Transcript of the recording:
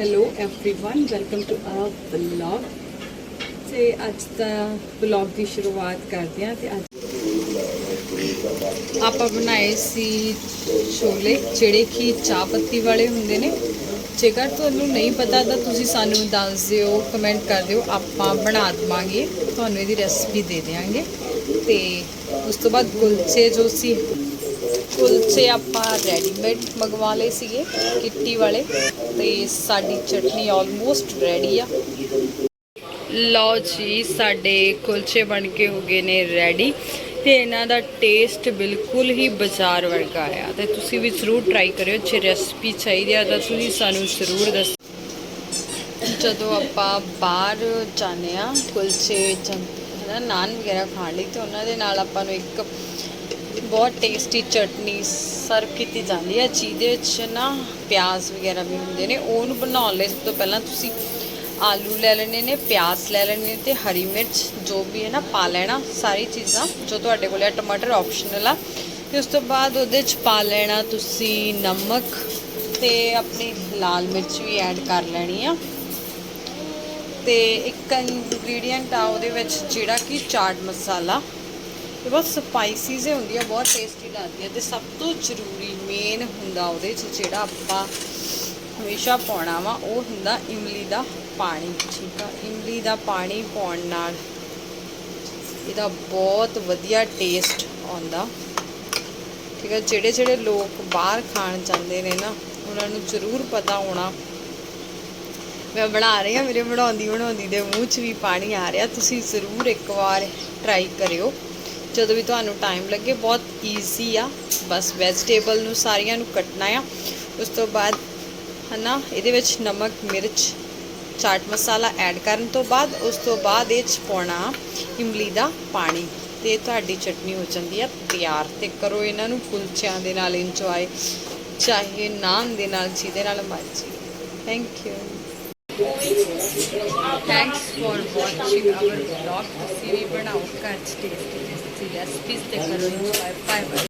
hello everyone welcome to our vlog ਤੇ ਅੱਜ ਦਾ vlog ਦੀ ਸ਼ੁਰੂਆਤ ਕਰਦੇ ਹਾਂ ਤੇ ਅੱਜ ਆਪਾਂ ਬਣਾਏ ਸੀ ਛੋਲੇ ਜਿਹੜੇ ਕਿ ਚਾਹ ਪੱਤੀ ਵਾਲੇ ਹੁੰਦੇ ਨੇ ਜੇਕਰ ਤੁਹਾਨੂੰ ਨਹੀਂ ਪਤਾ ਤਾਂ ਤੁਸੀਂ ਸਾਨੂੰ ਦੱਸ ਦਿਓ ਕਮੈਂਟ ਕਰ ਦਿਓ ਆਪਾਂ ਬਣਾ ਦਵਾਂਗੇ ਤੁਹਾਨੂੰ ਇਹਦੀ ਰੈਸਪੀ ਦੇ ਦੇਵਾਂਗੇ ਤੇ ਉਸ ਤੋਂ ਬਾਅਦ ਕੁਲਚੇ ਜੋ ਸੀ ਕੁਲਚੇ ਆਪਾਂ ਰੈਡੀਮੇਡ ਮੰਗਵਾ ਲਏ ਸੀਗੇ, ਕਿੱਟੀ ਵਾਲੇ, ਤੇ ਸਾਡੀ ਚਟਨੀ ਆਲਮੋਸਟ ਰੈਡੀ ਆ। ਲਓ ਜੀ, ਸਾਡੇ ਕੁਲਚੇ ਬਣ ਕੇ ਹੋ ਗਏ ਨੇ ਰੈਡੀ ਤੇ ਇਹਨਾਂ ਦਾ ਟੇਸਟ ਬਿਲਕੁਲ ਹੀ ਬਾਜ਼ਾਰ ਵਰਗਾ ਆ। ਤੇ ਤੁਸੀਂ ਵੀ ਜ਼ਰੂਰ ਟਰਾਈ ਕਰਿਓ, ਜੇ ਰੈਸਪੀ ਚਾਹੀਦੀ ਆ ਤਾਂ ਤੁਸੀਂ ਸਾਨੂੰ ਜ਼ਰੂਰ ਦੱਸੋ ਜਦੋਂ ਆਪਾਂ ਬਾਹਰ ਜਾਂਦੇ ਆ, ਕੁਲਚੇ ਚ ਹਨਾ ਨਾਨ ਵਗੈਰਾ ਖਾਣ ਲਈ, ਤੇ ਉਹਨਾਂ ਦੇ ਨਾਲ ਆਪਾਂ ਨੂੰ ਇੱਕ ਬਹੁਤ ਟੇਸਟੀ ਚਟਨੀ ਸਰਵ ਕੀਤੀ ਜਾਂਦੀ ਹੈ। ਜਿਹਦੇ ਵਿੱਚ ਨਾ ਪਿਆਜ਼ ਵਗੈਰਾ ਵੀ ਹੁੰਦੇ ਨੇ। ਉਹਨੂੰ ਬਣਾਉਣ ਲਈ ਸਭ ਤੋਂ ਪਹਿਲਾਂ ਤੁਸੀਂ ਆਲੂ ਲੈ ਲੈਣੇ ਨੇ, ਪਿਆਜ਼ ਲੈ ਲੈਣੇ ਨੇ ਤੇ ਹਰੀ ਮਿਰਚ ਜੋ ਵੀ ਹੈ ਨਾ ਪਾ ਲੈਣਾ। ਸਾਰੀ ਚੀਜ਼ਾਂ ਜੋ ਤੁਹਾਡੇ ਕੋਲ ਹੈ, ਟਮਾਟਰ ਆਪਸ਼ਨਲ ਆ। ਤੇ ਉਸ ਤੋਂ ਬਾਅਦ ਉਹਦੇ ਚ ਪਾ ਲੈਣਾ ਤੁਸੀਂ ਨਮਕ ਤੇ ਆਪਣੀ ਲਾਲ ਮਿਰਚ ਵੀ ਐਡ ਕਰ ਲੈਣੀ ਆ। ਤੇ ਇੱਕ ਇੰਗਰੀਡੀਅੰਟ ਆ ਉਹਦੇ ਵਿੱਚ ਜਿਹੜਾ ਕਿ ਚਾਟ ਮਸਾਲਾ। ਇਹ ਬਹੁਤ ਸਪਾਈਸੀ ਜਿਹੀ ਹੁੰਦੀ ਆ ਬਹੁਤ ਟੇਸਟੀ ਲੱਗਦੀ ਆ ਤੇ ਸਭ ਤੋਂ ਜ਼ਰੂਰੀ ਮੇਨ ਹੁੰਦਾ ਉਹਦੇ 'ਚ ਜਿਹੜਾ ਆਪਾਂ ਹਮੇਸ਼ਾ ਪਾਉਣਾ ਵਾ, ਉਹ ਹੁੰਦਾ ਇਮਲੀ ਦਾ ਪਾਣੀ, ਠੀਕ ਆ? ਇਮਲੀ ਦਾ ਪਾਣੀ ਪਾਉਣ ਨਾਲ ਇਹਦਾ ਬਹੁਤ ਵਧੀਆ ਟੇਸਟ ਆਉਂਦਾ। ਠੀਕ ਆ? ਜਿਹੜੇ ਜਿਹੜੇ ਲੋਕ ਬਾਹਰ ਖਾਣ ਜਾਂਦੇ ਨੇ ਨਾ, ਉਹਨਾਂ ਨੂੰ ਜ਼ਰੂਰ ਪਤਾ ਹੋਣਾ। ਮੈਂ ਬਣਾ ਰਹੀ ਹਾਂ, ਮੇਰੇ ਬਣਾਉਂਦੀ ਬਣਾਉਂਦੀ ਦੇ ਮੂੰਹ 'ਚ ਵੀ ਪਾਣੀ ਆ ਰਿਹਾ, ਤੁਸੀਂ ਜ਼ਰੂਰ ਇੱਕ ਵਾਰ ਟਰਾਈ ਕਰਿਓ। ਜਦੋਂ ਵੀ ਤੁਹਾਨੂੰ ਟਾਈਮ ਲੱਗੇ, ਬਹੁਤ ਈਜ਼ੀ ਆ। ਬਸ ਵੈਜੀਟੇਬਲ ਨੂੰ ਸਾਰੀਆਂ ਨੂੰ ਕੱਟਣਾ ਆ। ਉਸ ਤੋਂ ਬਾਅਦ, ਹਨਾ, ਇਹਦੇ ਵਿੱਚ ਨਮਕ, ਮਿਰਚ, ਚਾਟ ਮਸਾਲਾ ਐਡ ਕਰਨ ਤੋਂ ਬਾਅਦ, ਉਸ ਤੋਂ ਬਾਅਦ ਇਹ 'ਚ ਪਾਉਣਾ ਇਮਲੀ ਦਾ ਪਾਣੀ ਤੇ ਤੁਹਾਡੀ ਚਟਨੀ ਹੋ ਜਾਂਦੀ ਆ ਤਿਆਰ ਤੇ ਕਰੋ ਇਹਨਾਂ ਨੂੰ, ਕੁਲਚਿਆਂ ਦੇ ਨਾਲ ਇੰਜੋਏ ਚਾਹੇ ਨਾਨ ਦੇ ਨਾਲ, ਜਿਹਦੇ ਨਾਲ ਮਰਜ਼ੀ। Thank you thanks for watching our vlog ਤੁਸੀਂ ਵੀ ਬਣਾਓ, ਘਰ ਚ ਟੇਸਟੀ ਟੇਸਟੀ ਰੈਸਪੀਜ਼ ਤੇ ਕਰੋ ਇੰਜੋਏ ਬਾਏ ਬਾਏ